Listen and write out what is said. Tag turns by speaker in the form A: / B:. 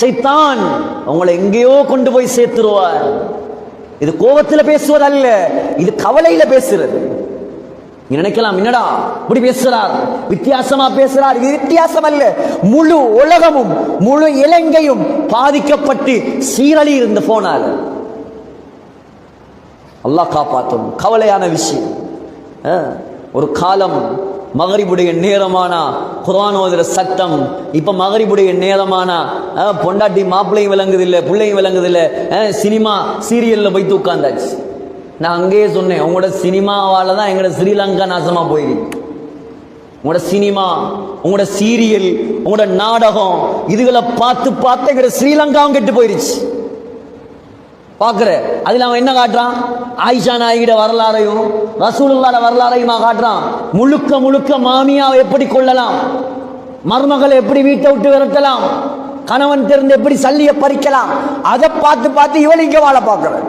A: சைத்தான் உங்களை எங்கேயோ கொண்டு போய் சேர்த்துருவார். இது கோபத்தில் பேசுவது அல்ல இது கவலையில பேசுறது. நினைக்கலாம் என்னடா இப்படி பேசுறார் வித்தியாசமா பேசுறார் இது வித்தியாசம் அல்ல முழு உலகமும் முழு இலங்கையும் பாதிக்கப்பட்டு சீரழி இருந்து போனார். அல்லாஹ் காப்பாற்றும். கவலையான விஷயம். ஒரு காலம் மகரிபுடைய நேரமானா? குரான் ஓதுற சத்தம். இப்ப மகரிபுடைய நேரமானா? பொண்டாட்டி மாப்பிள்ளையும் விளங்குதில்லை பிள்ளையும் விளங்குதில்லை. அஹ், சினிமா சீரியல்ல போய் தூக்காந்தாச்சு நான் அங்கேயே சொன்னேன் உங்களோட சினிமாவால தான் எங்களோட ஸ்ரீலங்கா நாசமா போயிருக்கு உங்களோட சினிமா உங்களோட சீரியல் உங்களோட நாடகம் இதுகளை பார்த்து பார்த்து எங்களோட ஸ்ரீலங்காவும் கெட்டு போயிருச்சு. பார்க்குற. அதில் அவன் என்ன காட்டுறான்? ஆயிஷா நாயகிட வரலாறையும் ரசூலுல்லாட வரலாறையுமா காட்டுறான்? முழுக்க முழுக்க மாமியாவை எப்படி கொள்ளலாம் மருமகளை எப்படி வீட்டை விட்டு விரட்டலாம்? கணவன் திறந்து எப்படி சல்லியை பறிக்கலாம்? அதை பார்த்து பார்த்து இவன் இங்கே வாழ பார்க்குறேன்